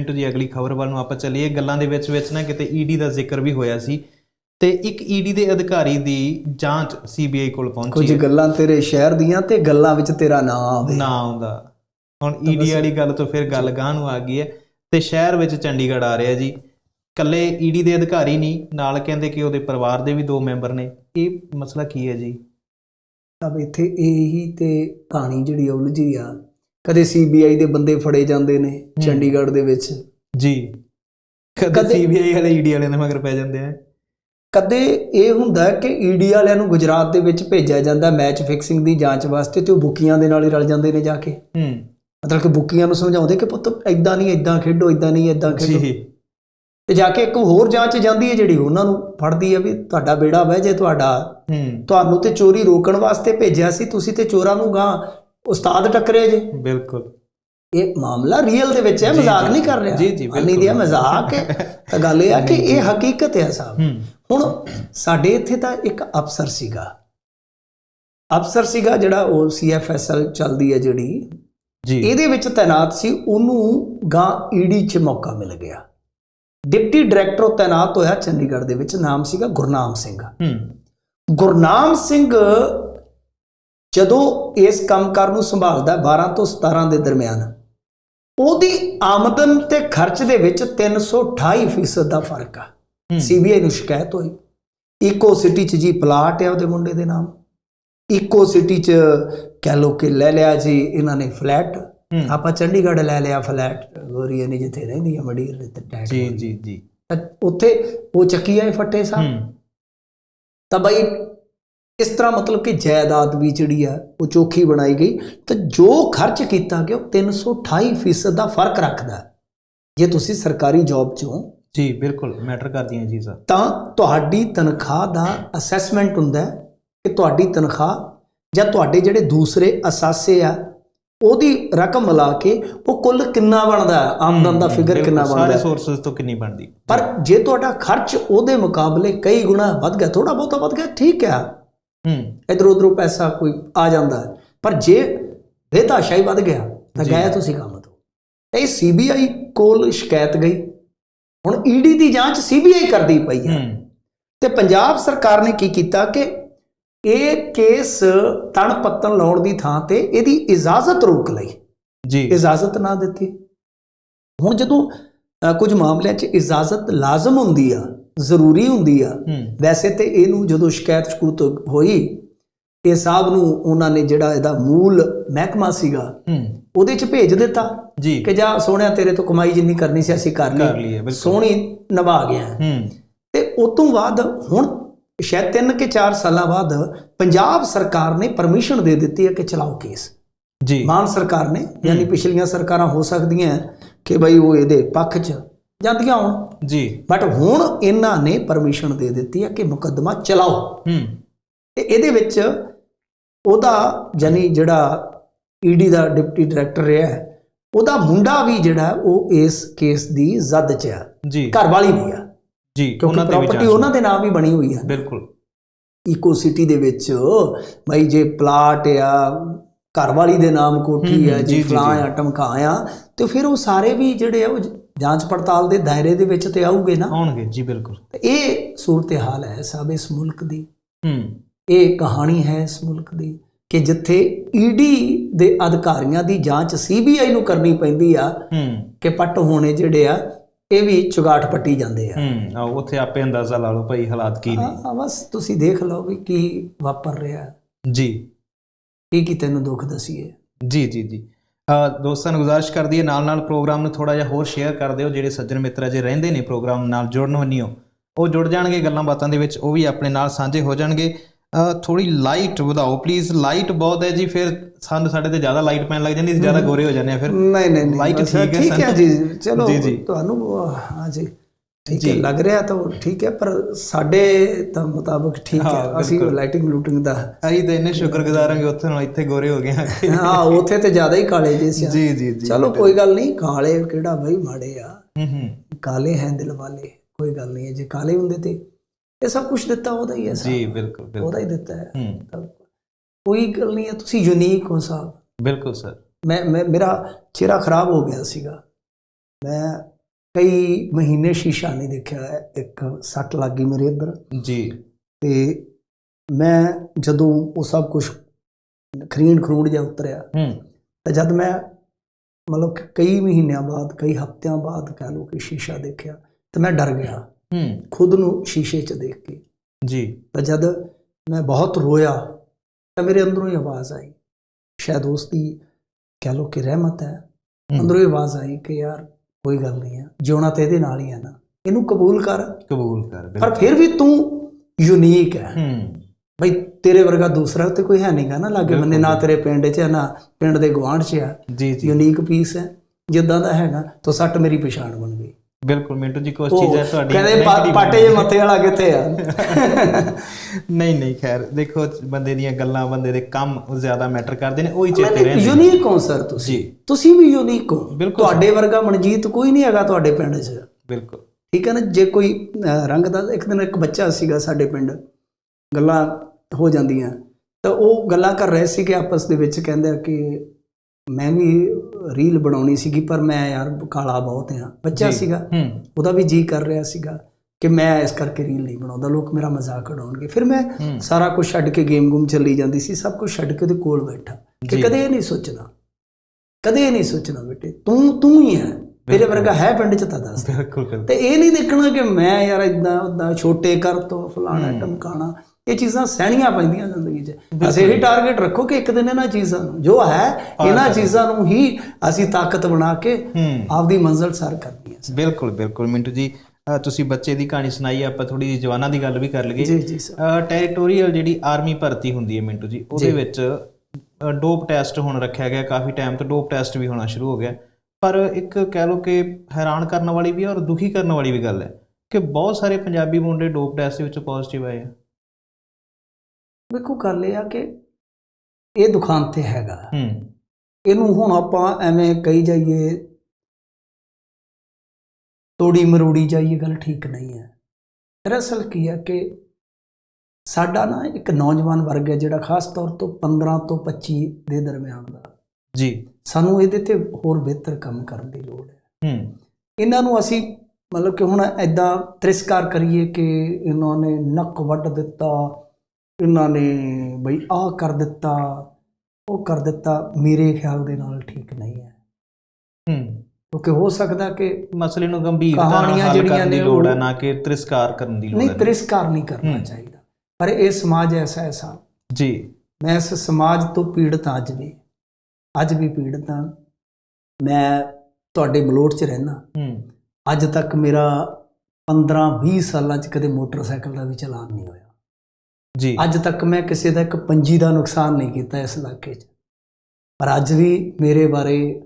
ਮਿੰਟੂ ਜੀ ਅਗਲੀ ਖਬਰ ਵੱਲ ਨੂੰ ਆਪਾਂ ਚੱਲੀਏ। ਗੱਲਾਂ ਦੇ ਵਿੱਚ ਵਿੱਚ ਨਾ ਕਿਤੇ ਈਡੀ ਦਾ ਜ਼ਿਕਰ ਵੀ ਹੋਇਆ ਸੀ। ਤੇ ਇੱਕ ਈਡੀ ਦੇ ਅਧਿਕਾਰੀ ਦੀ ਜਾਂਚ ਸੀਬੀਆਈ ਕੋਲ ਕੁਝ ਪਹੁੰਚੀ ਹੈ। ਗੱਲਾਂ ਤੇਰੇ ਸ਼ਹਿਰ ਦੀਆਂ ਤੇ ਗੱਲਾਂ ਵਿੱਚ ਤੇਰਾ ਨਾਂ ਆਵੇ। ਨਾ ਆਉਂਦਾ। ਹੁਣ ਈਡੀ ਵਾਲੀ ਗੱਲ ਤੋਂ ਫਿਰ ਗੱਲ ਗਾਂ ਨੂੰ ਆ ਗਈ ਹੈ। ਤੇ ਸ਼ਹਿਰ ਵਿੱਚ ਚੰਡੀਗੜ੍ਹ ਆ ਰਿਹਾ ਜੀ। ਕੱਲੇ ਈਡੀ ਦੇ ਅਧਿਕਾਰੀ ਨਹੀਂ ਨਾਲ ਕਹਿੰਦੇ ਕਿ ਉਹਦੇ ਪਰਿਵਾਰ ਦੇ ਵੀ ਦੋ ਮੈਂਬਰ ਨੇ। ਇਹ ਮਸਲਾ ਕੀ ਹੈ ਜੀ? ਅਬ ਇੱਥੇ ਇਹੀ ਤੇ ਕਹਾਣੀ ਜਿਹੜੀ ਉਲਝੀ ਆ। ਕਦੇ ਸੀਬੀਆਈ ਦੇ ਬੰਦੇ ਫੜੇ ਜਾਂਦੇ ਨੇ ਚੰਡੀਗੜ੍ਹ ਦੇ ਵਿੱਚ। ਜੀ। ਕਦੇ ਸੀਬੀਆਈ ਵਾਲੇ ਈਡੀ ਵਾਲਿਆਂ ਦੇ ਮਗਰ ਪੈ ਜਾਂਦੇ ਆ। ਕਦੇ ਇਹ ਹੁੰਦਾ ਕਿ ਈਡੀ ਵਾਲਿਆਂ ਨੂੰ ਗੁਜਰਾਤ ਦੇ ਵਿੱਚ ਭੇਜਿਆ ਜਾਂਦਾ ਮੈਚ ਫਿਕਸਿੰਗ ਦੀ ਜਾਂਚ ਵਾਸਤੇ ਤੇ ਉਹ ਬੁਕੀਆਂ ਦੇ ਨਾਲ ਹੀ ਰਲ ਜਾਂਦੇ ਨੇ ਜਾ ਕੇ। ਹੂੰ। ਮਤਲਬ ਕਿ ਬੁਕੀਆਂ ਨੂੰ ਸਮਝਾਉਂਦੇ ਕਿ ਪੁੱਤ ਐਦਾਂ ਨਹੀਂ ਐਦਾਂ ਖੇਡੋ ਐਦਾਂ ਨਹੀਂ ਐਦਾਂ ਖੇਡੋ। ਜੀ। ਤੇ ਜਾ ਕੇ ਇੱਕ ਹੋਰ ਜਾਂਚ ਜਾਂਦੀ ਹੈ ਜਿਹੜੀ ਉਹਨਾਂ ਨੂੰ ਫੜਦੀ ਹੈ ਵੀ ਤੁਹਾਡਾ ਬੇੜਾ ਵਹਿ ਜੇ ਤੁਹਾਡਾ। ਹੂੰ। ਤੁਹਾਨੂੰ ਤੇ ਚੋਰੀ ਰੋਕਣ ਵਾਸਤੇ ਭੇਜਿਆ ਸੀ ਤੁਸੀਂ ਤੇ ਚੋਰਾਂ ਨੂੰ ਗਾਂ ਉਸਤਾਦ ਟੱਕਰੇ ਜੇ। ਬਿਲਕੁਲ। ਇਹ ਮਾਮਲਾ ਰੀਅਲ ਦੇ ਵਿੱਚ ਹੈ ਮਜ਼ਾਕ। ਨਹੀਂ ਕਰ ਰਿਹਾ। ਜੀ, ਜੀ, ਨਹੀਂ ਬਿਲਕੁਲ। ਦਿਆ ਮਜ਼ਾਕ ਹੈ। ਤਾਂ ਗੱਲ ਇਹ ਆ ਕਿ ਇਹ ਹਕੀਕਤ ਹੈ ਸਾਹਿਬ। ਹੁਣ ਸਾਡੇ ਇੱਥੇ ਤਾਂ ਇੱਕ ਅਫਸਰ ਸੀਗਾ। ਅਫਸਰ ਸੀਗਾ ਜਿਹੜਾ ਉਹ ਸੀਐਫਐਸਐਲ ਚੱਲਦੀ ਹੈ ਜਿਹੜੀ। ਜੀ। ਇਹਦੇ ਵਿੱਚ ਤਾਇਨਾਤ ਸੀ। ਉਹਨੂੰ ਗਾਂ ਈਡੀ 'ਚ ਮੌਕਾ ਮਿਲ ਗਿਆ। ਡਿਪਟੀ ਡਾਇਰੈਕਟਰ ਉਹ ਤਾਇਨਾਤ ਹੋਇਆ ਚੰਡੀਗੜ੍ਹ ਦੇ ਵਿੱਚ। ਨਾਮ ਸੀਗਾ ਗੁਰਨਾਮ ਸਿੰਘ। ਹੂੰ। ਗੁਰਨਾਮ ਸਿੰਘ ਜਦੋਂ ਇਸ ਕੰਮਕਾਰ ਨੂੰ ਸੰਭਾਲਦਾ 12 ਤੋਂ 17 ਦੇ ਦਰਮਿਆਨ ਉਹਦੀ ਆਮਦਨ ਤੇ ਖਰਚ ਦੇ ਵਿੱਚ 328% ਦਾ ਫ਼ਰਕ ਆ। ਸੀਬੀਆਈ ਨੂੰ ਸ਼ਿਕਾਇਤ ਹੋਈ। ਇਕੋ ਸਿਟੀ ਚ ਜੀ ਪਲਾਟ ਹੈ ਉਹਦੇ ਮੁੰਡੇ ਦੇ ਨਾਮ। ਇਕੋ ਸਿਟੀ ਚ ਕਹਿ ਲੋ ਕਿ ਲੈ ਲਿਆ ਜੀ ਇਹਨਾਂ ਨੇ ਫਲੈਟ। ਆਪਾਂ ਚੰਡੀਗੜ੍ਹ ਲੈ ਲਿਆ ਫਲੈਟ। ਗੋਰੀਆ ਨੇ ਜਿੱਥੇ ਰਹਿੰਦੀ ਹੈ ਮਡੀਰ ਦੇ ਤੇ ਟੈਟ ਜੀ ਜੀ ਜੀ। ਉੱਥੇ ਉਹ ਚੱਕੀ ਆਏ ਫੱਟੇ ਸਾਹਿਬ ਤਾਂ ਬਈ ਇਸ ਤਰ੍ਹਾਂ ਮਤਲਬ ਕਿ ਜਾਇਦਾਦ ਵੀ ਜਿਹੜੀ ਆ ਉਹ ਚੋਖੀ ਬਣਾਈ ਗਈ। ਤਾਂ ਜੋ ਖਰਚ ਕੀਤਾ ਗਿਆ ਉਹ 328% ਦਾ ਫ਼ਰਕ ਰੱਖਦਾ। ਜੇ ਤੁਸੀਂ ਸਰਕਾਰੀ ਜੌਬ 'ਚ ਹੋ ਜੀ ਬਿਲਕੁਲ ਮੈਟਰ ਕਰਦੀਆਂ ਚੀਜ਼ਾਂ ਤਾਂ ਤੁਹਾਡੀ ਤਨਖਾਹ ਦਾ ਅਸੈਸਮੈਂਟ ਹੁੰਦਾ ਹੈ ਕਿ ਤੁਹਾਡੀ ਤਨਖਾਹ ਜਾਂ ਤੁਹਾਡੇ ਜਿਹੜੇ ਦੂਸਰੇ ਅਸਾਸੇ ਆ ਉਹਦੀ ਰਕਮ ਮਿਲਾ ਕੇ ਉਹ ਕੁੱਲ ਕਿੰਨਾ ਬਣਦਾ ਆਮਦਨ ਦਾ ਫਿਗਰ ਕਿੰਨਾ ਬਣਦਾ ਸਾਰੇ ਸੋਰਸਸ ਤੋਂ ਕਿੰਨੀ ਬਣਦੀ? ਪਰ ਜੇ ਤੁਹਾਡਾ ਖਰਚ ਉਹਦੇ ਮੁਕਾਬਲੇ ਕਈ ਗੁਣਾ ਵੱਧ ਗਿਆ ਥੋੜਾ ਬਹੁਤਾ ਵੱਧ ਗਿਆ ਠੀਕ ਹੈ। ਹੂੰ। ਇਧਰ ਉਧਰੋਂ ਪੈਸਾ ਕੋਈ ਆ ਜਾਂਦਾ। ਪਰ ਜੇ ਬੇਤਾਸ਼ਾਈ ਵੱਧ ਗਿਆ। ਤਾਂ। ਗਏ ਤੁਸੀਂ ਕੰਮ ਤੋਂ। ਇਹ ਸੀਬੀਆਈ ਕੋਲ ਸ਼ਿਕਾਇਤ ਗਈ। ਹੁਣ ਈਡੀ ਦੀ ਜਾਂਚ ਸੀਬੀਆਈ ਕਰਦੀ ਪਈ ਹੈ। ਤੇ ਪੰਜਾਬ ਸਰਕਾਰ ਨੇ ਕੀ ਕੀਤਾ ਕਿ ਇਹ ਕੇਸ ਤਣ ਪੱਤਨ ਲਾਉਣ ਦੀ ਥਾਂ ਤੇ ਇਹਦੀ ਇਜਾਜ਼ਤ ਰੋਕ ਲਈ। ਜੀ। ਇਜਾਜ਼ਤ ਨਾ ਦਿੱਤੀ। ਹੁਣ ਜਦੋਂ ਕੁਝ ਮਾਮਲਿਆਂ 'ਚ ਇਜਾਜ਼ਤ ਲਾਜ਼ਮ ਹੁੰਦੀ ਆ ਜ਼ਰੂਰੀ ਹੁੰਦੀ ਆ। ਵੈਸੇ ਤੇ ਇਹਨੂੰ ਜਦੋਂ ਸ਼ਿਕਾਇਤ ਸ਼ਕੂਤ ਹੋਈ ਇਹ ਸਾਹਿਬ ਨੂੰ ਉਹਨਾਂ ਨੇ ਜਿਹੜਾ ਇਹਦਾ ਮੂਲ ਮਹਿਕਮਾ ਸੀਗਾ ਉਹਦੇ 'ਚ ਭੇਜ ਦਿੱਤਾ ਜੀ। ਕਿ ਜਾ ਸੋਹਣਿਆ ਤੇਰੇ ਤੋਂ ਕਮਾਈ ਜਿੰਨੀ ਕਰਨੀ ਸੀ ਅਸੀਂ ਕਰ ਲਈ। ਸੋਹਣੀ ਨਿਭਾ ਗਿਆ। ਹੂੰ। ਤੇ ਉਸ ਤੋਂ ਬਾਅਦ ਹੁਣ ਸ਼ਾਇਦ 3 ਕਿ 4 ਸਾਲਾਂ ਬਾਅਦ ਪੰਜਾਬ ਸਰਕਾਰ ਨੇ ਪਰਮਿਸ਼ਨ ਦੇ ਦਿੱਤੀ ਹੈ ਕਿ ਚਲਾਓ ਕੇਸ। ਜੀ। ਮਾਨ ਸਰਕਾਰ ਨੇ ਯਾਨੀ ਪਿਛਲੀਆਂ ਸਰਕਾਰਾਂ ਹੋ ਸਕਦੀਆਂ ਕਿ ਬਈ ਉਹ ਇਹਦੇ ਪੱਖ 'ਚ ਜਾਂਦੀਆਂ ਹੋਣ। ਜੀ। ਬਟ ਹੁਣ ਇਹਨਾਂ ਨੇ ਪਰਮਿਸ਼ਨ ਦੇ ਦਿੱਤੀ ਹੈ ਕਿ ਮੁਕੱਦਮਾ ਚਲਾਓ। ਹੂੰ। ਤੇ ਇਹਦੇ ਵਿੱਚ ਉਹਦਾ ਜਾਨੀ ਜਿਹੜਾ ਈਡੀ ਦਾ ਡਿਪਟੀ ਡਾਇਰੈਕਟਰ ਰਿਹਾ ਉਹਦਾ ਮੁੰਡਾ ਵੀ ਜਿਹੜਾ ਉਹ ਇਸ ਕੇਸ ਦੀ ਜ਼ਦ 'ਚ ਆ। ਜੀ। ਘਰ ਵਾਲੀ ਵੀ ਆ। ਜੀ ਕਿਉਂਕਿ ਉਹਨਾਂ ਵੀ ਪ੍ਰਾਪਰਟੀ ਉਹਨਾਂ ਦੇ ਨਾਮ ਹੀ ਬਣੀ ਹੋਈ ਹੈ ਬਿਲਕੁਲ। ਇਕੋ ਸਿਟੀ ਦੇ ਵਿੱਚ ਬਈ ਜੇ ਪਲਾਟ ਆ ਘਰ ਵਾਲੀ ਦੇ ਨਾਮ ਕੋਠੀ ਆ ਜੀ, ਫਲਾਂ। ਆ ਟਮਕਾ ਆ ਤੇ ਫਿਰ ਉਹ ਸਾਰੇ ਵੀ ਜਿਹੜੇ ਆ ਉਹ ਜਾਂਚ ਪੜਤਾਲ ਦੇ ਦਾਇਰੇ ਦੇ ਵਿੱਚ ਤੇ ਆਉਗੇ ਨਾ? ਆਉਣਗੇ ਜੀ ਬਿਲਕੁਲ। ਇਹ ਸੂਰਤ-ਹਾਲ ਹੈ ਸਭ ਇਸ ਮੁਲਕ ਦੀ। ਹੂੰ। ਇਹ ਕਹਾਣੀ ਹੈ ਇਸ ਮੁਲਕ ਦੀ ਕਿ ਜਿੱਥੇ ਈਡੀ ਦੇ ਅਧਿਕਾਰੀਆਂ ਦੀ ਜਾਂਚ ਸੀਬੀਆਈ ਨੂੰ ਕਰਨੀ ਪੈਂਦੀ ਆ ਹੂੰ। ਕਿ ਪੱਟ ਹੋਣੇ ਜਿਹੜੇ ਆ ਇਹ ਵੀ ਚੁਗਾਟ ਪੱਟੀ ਜਾਂਦੇ ਆ। ਹੂੰ ਉੱਥੇ ਆਪੇ ਅੰਦਾਜ਼ਾ ਲਾ ਲਓ ਭਾਈ ਹਾਲਾਤ ਕੀ ਨੇ। ਬਸ ਤੁਸੀਂ ਦੇਖ ਲਓ ਵੀ ਕੀ ਵਾਪਰ ਰਿਹਾ। ਜੀ। ਕੀ ਕੀ ਤੈਨੂੰ ਦੁੱਖ ਦਸੀਏ। ਜੀ ਜੀ ਜੀ। ਦੋਸਤਾਂ ਨੂੰ ਗੁਜ਼ਾਰਿਸ਼ ਕਰਦੀ ਹੈ ਨਾਲ ਨਾਲ ਪ੍ਰੋਗਰਾਮ ਨੂੰ ਥੋੜਾ ਜਿਹਾ ਹੋਰ ਸ਼ੇਅਰ ਕਰ ਦਿਓ ਜਿਹੜੇ ਸੱਜਣ ਮਿੱਤਰ ਅਜੇ ਰਹਿੰਦੇ ਨੇ ਪ੍ਰੋਗਰਾਮ ਨਾਲ ਜੁੜਨ ਵੰਨਿਓ ਉਹ ਜੁੜ ਜਾਣਗੇ ਗੱਲਾਂ ਬਾਤਾਂ ਦੇ ਵਿੱਚ ਉਹ ਵੀ ਆਪਣੇ ਨਾਲ ਸਾਂਝੇ ਹੋ ਜਾਣਗੇ ਥੋੜੀ ਲਾਈਟ ਵਧਾਓ ਪਲੀਜ਼ ਲਾਈਟ ਬਹੁਤ ਹੈ ਜੀ ਫਿਰ ਸਾਨੂੰ ਸਾਡੇ ਤੇ ਜ਼ਿਆਦਾ ਲਾਈਟ ਪੈਣ ਲੱਗ ਜਾਂਦੀ ਅਸੀਂ ਜ਼ਿਆਦਾ ਗੋਰੇ ਹੋ ਜਾਂਦੇ ਆ ਫਿਰ ਨਹੀਂ ਨਹੀਂ ਬਸ ਠੀਕ ਹੈ ਠੀਕ ਹੈ। ਜੀ ਚਲੋ। ਤੁਹਾਨੂੰ ਹਾਂ ਜੀ ਠੀਕ। ਹੈ ਲੱਗ ਰਿਹਾ ਤਾਂ ਠੀਕ ਹੈ ਪਰ ਸਾਡੇ ਤਾਂ ਮੁਤਾਬਕ ਠੀਕ ਹਾਂ, ਅਸੀਂ। ਲਾਈਟਿੰਗ ਲੂਟਿੰਗ ਦਾ ਅਸੀਂ ਤਾਂ ਇੰਨੇ ਸ਼ੁਕਰਗੁਜ਼ਾਰ ਹਾਂਗੇ ਉੱਥੇ ਨਾਲ ਇੱਥੇ ਗੋਰੇ ਹੋ ਗਏ ਹਾਂ। ਹਾਂ ਉਥੇ ਤੇ ਜ਼ਿਆਦਾ ਹੀ ਕਾਲੇ ਜੇ ਸੀ। ਜੀ ਜੀ ਜੀ ਚਲੋ ਕੋਈ ਗੱਲ ਨਹੀਂ ਕਾਲੇ ਕਿਹੜਾ ਬਈ ਮਾੜੇ ਆ। ਹੂੰ ਹੂੰ। ਕਾਲੇ ਹੈ ਦਿਲ ਵਾਲੇ ਕੋਈ ਗੱਲ ਨਹੀਂ ਹੈ। ਜੇ ਕਾਲੇ ਹੁੰਦੇ ਤੇ ਇਹ ਸਭ ਕੁਝ ਦਿੱਤਾ ਉਹਦਾ ਹੀ ਹੈ ਜੀ ਬਿਲਕੁਲ ਬਿਲਕੁਲ। ਉਹਦਾ ਹੀ ਦਿੱਤਾ ਹੈ। ਹੂੰ। ਕੋਈ ਗੱਲ ਨਹੀਂ ਹੈ ਤੁਸੀਂ ਯੂਨੀਕ ਹੋ ਸਾਹਿਬ ਬਿਲਕੁਲ ਸਰ। ਮੈਂ ਮੇਰਾ ਚਿਹਰਾ ਖਰਾਬ ਹੋ ਗਿਆ ਸੀਗਾ। ਮੈਂ ਕਈ ਮਹੀਨੇ ਸ਼ੀਸ਼ਾ ਨਹੀਂ ਦੇਖਿਆ ਇੱਕ ਸੱਟ ਲੱਗ ਗਈ ਮੇਰੇ ਇੱਧਰ। ਜੀ। ਤੇ ਮੈਂ ਜਦੋਂ ਉਹ ਸਭ ਕੁਝ ਖਰੀਨ ਖਰੂੜ ਜਾ ਉਤਰਿਆ ਹੂੰ। ਤੇ ਜਦ ਮੈਂ ਮਤਲਬ ਕਈ ਮਹੀਨਿਆਂ ਬਾਅਦ ਕਈ ਹਫ਼ਤਿਆਂ ਬਾਅਦ ਕਹਿ ਲਓ ਕਿ ਸ਼ੀਸ਼ਾ ਦੇਖਿਆ ਤੇ ਮੈਂ ਡਰ ਗਿਆ। ਹੂੰ। ਖੁਦ ਨੂੰ ਸ਼ੀਸ਼ੇ 'ਚ ਦੇਖ ਕੇ। ਜੀ। ਤਾਂ ਜਦ ਮੈਂ ਬਹੁਤ ਰੋਇਆ ਤਾਂ ਮੇਰੇ ਅੰਦਰੋਂ ਹੀ ਆਵਾਜ਼ ਆਈ। ਸ਼ਾਇਦ ਉਸ ਦੀ ਕਹਿ ਲਓ ਕਿ ਰਹਿਮਤ ਹੂੰ, ਅੰਦਰੋਂ ਹੀ ਆਵਾਜ਼ ਆਈ ਕਿ ਯਾਰ ਕੋਈ ਗੱਲ ਨਹੀਂ ਹੈ ਜਿਉਣਾ ਤੇ ਇਹਦੇ ਨਾਲ ਹੀ ਹੈ ਨਾ। ਇਹਨੂੰ ਕਬੂਲ ਕਰ। ਕਬੂਲ ਕਰ ਪਰ ਫਿਰ ਵੀ ਤੂੰ ਯੂਨੀਕ ਹੈ ਹੂੰ। ਬਈ ਤੇਰੇ ਵਰਗਾ ਦੂਸਰਾ ਤੇ ਕੋਈ ਹੈ ਨਹੀਂਗਾ ਨਾ ਲਾਗੇ ਬੰਨੇ ਨਾ। ਤੇਰੇ ਪਿੰਡ 'ਚ ਨਾ ਪਿੰਡ ਦੇ ਗਵਾਂਢ 'ਚ ਆ। ਜੀ ਜੀ। ਯੂਨੀਕ ਪੀਸ ਹੈ ਜਿੱਦਾਂ ਦਾ ਹੈਗਾ ਤਾਂ ਸੱਟ ਮੇਰੀ ਪਛਾਣ ਬਣ ਗਈ। ਬਿਲਕੁਲ ਮਿੰਟੂ ਜੀ ਉਹ ਚੀਜ਼ਾਂ ਤੁਹਾਡੀ ਕਹਿੰਦੇ ਪਾਟੇ ਜੇ ਮੱਥੇ ਵਾਲਾ ਕਿੱਥੇ ਆ? ਨਹੀਂ ਨਹੀਂ ਖੈਰ ਦੇਖੋ ਬੰਦੇ ਦੀਆਂ ਗੱਲਾਂ ਬੰਦੇ ਦੇ ਕੰਮ ਜ਼ਿਆਦਾ ਮੈਟਰ ਕਰਦੇ ਨੇ ਉਹੀ ਚੇਤੇ ਰਹਿੰਦੇ। ਯੂਨੀਕ ਹੋ ਸਰ ਤੁਸੀਂ। ਤੁਸੀਂ ਵੀ ਯੂਨੀਕ ਹੋ। ਤੁਹਾਡੇ ਵਰਗਾ ਮਨਜੀਤ ਕੋਈ ਨਹੀਂ ਹੈਗਾ ਤੁਹਾਡੇ ਪਿੰਡ 'ਚ। ਬਿਲਕੁਲ। ਠੀਕ ਹੈ ਨਾ ਜੇ ਕੋਈ ਰੰਗ ਦਾ ਇੱਕ ਦਿਨ ਇੱਕ ਬੱਚਾ ਸੀਗਾ ਸਾਡੇ ਪਿੰਡ ਗੱਲਾਂ ਹੋ ਜਾਂਦੀਆਂ ਤਾਂ ਉਹ ਗੱਲਾਂ ਕਰ ਰਹੇ ਸੀਗੇ ਆਪਸ ਦੇ ਵਿੱਚ ਕਹਿੰਦੇ ਕਿ ਮੈਂ ਵੀ ਰੀਲ ਬਣਾਉਣੀ ਸੀਗੀ ਪਰ ਮੈਂ ਯਾਰ ਕਾਲਾ ਬਹੁਤ ਆ। ਬੱਚਾ। ਸੀਗਾ। ਉਹਦਾ ਵੀ ਜੀ ਕਰ ਰਿਹਾ ਸੀਗਾ ਕਿ ਮੈਂ ਇਸ ਕਰਕੇ ਰੀਲ ਨਹੀਂ ਬਣਾਉਂਦਾ। ਲੋਕ ਮੇਰਾ ਮਜ਼ਾਕ ਉਡਾਉਣਗੇ। ਫਿਰ ਮੈਂ ਸਾਰਾ ਕੁਝ ਛੱਡ ਕੇ ਗੇਮ ਗੁੰਮ ਚੱਲੀ ਜਾਂਦੀ ਸੀ। ਸਭ ਕੁਝ ਛੱਡ ਕੇ ਉਹਦੇ ਕੋਲ ਬੈਠਾ। ਕਿ। ਕਦੇ ਇਹ ਨਹੀਂ ਸੋਚਣਾ। ਕਦੇ ਇਹ ਨਹੀਂ ਸੋਚਣਾ ਬੇਟੇ। ਤੂੰ ਤੂੰ ਹੀ ਹੈ। ਤੇਰੇ ਬਿਲਕੁਲ। ਵਰਗਾ ਹੈ ਪਿੰਡ 'ਚ ਤਾਂ ਦੱਸ। ਬਿਲਕੁਲ ਤੇ ਇਹ ਨਹੀਂ ਦੇਖਣਾ ਕਿ ਮੈਂ ਯਾਰ ਇਦਾਂ ਉਦਾਂ ਛੋਟੇ ਕਰ ਤੋਂ ਫਲਾਣਾ ਟਮਕਾਣਾ ਇਹ ਚੀਜ਼ਾਂ ਸਹਿਣੀਆਂ ਪੈਂਦੀਆਂ ਜ਼ਿੰਦਗੀ 'ਚ। ਅਸੀਂ ਇਹੀ ਟਾਰਗੇਟ ਰੱਖੋ ਕਿ ਇੱਕ ਦਿਨ ਇਹਨਾਂ ਚੀਜ਼ਾਂ ਨੂੰ ਜੋ ਹੈ ਇਹਨਾਂ ਚੀਜ਼ਾਂ ਨੂੰ ਹੀ ਅਸੀਂ ਤਾਕਤ ਬਣਾ ਕੇ ਆਪਦੀ ਮੰਜ਼ਿਲ ਸਰ ਕਰਨੀ ਹੈ ਬਿਲਕੁਲ ਬਿਲਕੁਲ। ਮਿੰਟੂ ਜੀ ਤੁਸੀਂ ਬੱਚੇ ਦੀ ਕਹਾਣੀ ਸੁਣਾਈ ਆਪਾਂ ਥੋੜੀ ਜਿਹੀ ਜਵਾਨਾਂ ਦੀ ਗੱਲ ਵੀ ਕਰ ਲਈਏ। ਜੀ ਜੀ ਸਰ। ਟੈਰੀਟੋਰੀਅਲ ਜਿਹੜੀ ਆਰਮੀ ਭਰਤੀ ਹੁੰਦੀ ਹੈ ਮਿੰਟੂ ਜੀ ਉਹਦੇ ਵਿੱਚ ਡੋਪ ਟੈਸਟ ਹੁਣ ਰੱਖਿਆ ਗਿਆ। ਕਾਫੀ ਟਾਈਮ ਤੋਂ ਡੋਪ ਟੈਸਟ ਵੀ ਹੋਣਾ ਸ਼ੁਰੂ ਹੋ ਗਿਆ। ਪਰ ਇੱਕ ਕਹਿ ਲਓ ਕਿ ਹੈਰਾਨ ਕਰਨ ਵਾਲੀ ਵੀ ਹੈ ਔਰ ਦੁਖੀ ਕਰਨ ਵਾਲੀ ਵੀ ਗੱਲ ਹੈ ਕਿ ਬਹੁਤ ਸਾਰੇ ਪੰਜਾਬੀ ਮੁੰਡੇ ਡੋਪ ਟੈਸਟ ਦੇ ਵਿੱਚ ਪੋਜ਼ਿਟਿਵ ਆਏ ਆ। ਵੇਖੋ ਗੱਲ ਇਹ ਆ ਕਿ ਇਹ ਦੁਕਾਨ ਤੇ ਹੈਗਾ। ਹੂੰ। ਇਹਨੂੰ ਹੁਣ ਆਪਾਂ ਐਵੇਂ ਕਹੀ ਜਾਈਏ ਤੋੜੀ ਮਰੋੜੀ ਜਾਈਏ ਗੱਲ ਠੀਕ ਨਹੀਂ ਹੈ। ਦਰਅਸਲ ਕੀ ਹੈ ਕਿ ਸਾਡਾ ਨਾ ਇੱਕ ਨੌਜਵਾਨ ਵਰਗ ਹੈ ਜਿਹੜਾ ਖਾਸ ਤੌਰ ਤੋਂ 15 ਤੋਂ 25 ਦੇ ਦਰਮਿਆਨ ਦਾ। ਜੀ। ਸਾਨੂੰ ਇਹਦੇ ਤੇ ਹੋਰ ਬਿਹਤਰ ਕੰਮ ਕਰਨ ਦੀ ਲੋੜ ਹੈ। ਹੂੰ। ਇਹਨਾਂ ਨੂੰ ਅਸੀਂ ਮਤਲਬ ਕਿ ਹੁਣ ਐਦਾਂ ਤਿਰਸਕਾਰ ਕਰੀਏ ਕਿ ਇਹਨਾਂ ਨੇ ਨੱਕ ਵੱਢ ਦਿੱਤਾ ਇਹਨਾਂ ਨੇ ਬਈ ਆਹ ਕਰ ਦਿੱਤਾ ਉਹ ਕਰ ਦਿੱਤਾ ਮੇਰੇ ਖਿਆਲ ਦੇ ਨਾਲ ਠੀਕ ਨਹੀਂ ਹੈ। ਹੂੰ। ਕਿਉਂਕਿ ਹੋ ਸਕਦਾ ਕਿ ਮਸਲੇ ਨੂੰ ਗੰਭੀਰਤਾ ਨਾਲ ਕਹਾਣੀਆਂ ਹੱਲ ਜਿਹੜੀਆਂ ਕਰਨ ਦੀ ਲੋੜ ਹੈ ਨਾ ਕਿ ਤਿਰਸਕਾਰ ਕਰਨ ਦੀ ਲੋੜ ਨਹੀਂ ਤਿਰਸਕਾਰ ਨਹੀਂ ਕਰਨਾ। ਚਾਹੀਦਾ। ਪਰ ਇਹ ਸਮਾਜ ਐਸਾ ਐਸਾ। ਜੀ। ਮੈਂ ਇਸ ਸਮਾਜ ਤੋਂ ਪੀੜਤ ਹਾਂ ਅੱਜ ਵੀ। ਅੱਜ ਵੀ ਪੀੜਤ ਹਾਂ। ਮੈਂ ਤੁਹਾਡੇ ਮਲੋਟ 'ਚ ਰਹਿਣਾ ਹੂੰ। ਅੱਜ ਤੱਕ ਮੇਰਾ 15 20 ਸਾਲਾਂ 'ਚ ਕਦੇ ਮੋਟਰਸਾਈਕਲ ਦਾ ਵੀ ਚਲਾਨ ਨਹੀਂ ਹੋਇਆ। ਜੀ। ਅੱਜ ਤੱਕ ਮੈਂ ਕਿਸੇ ਦਾ ਇੱਕ ਪੰਜੀ ਦਾ ਨੁਕਸਾਨ ਨਹੀਂ ਕੀਤਾ ਇਸ ਇਲਾਕੇ 'ਚ। ਪਰ ਅੱਜ ਵੀ ਮੇਰੇ ਬਾਰੇ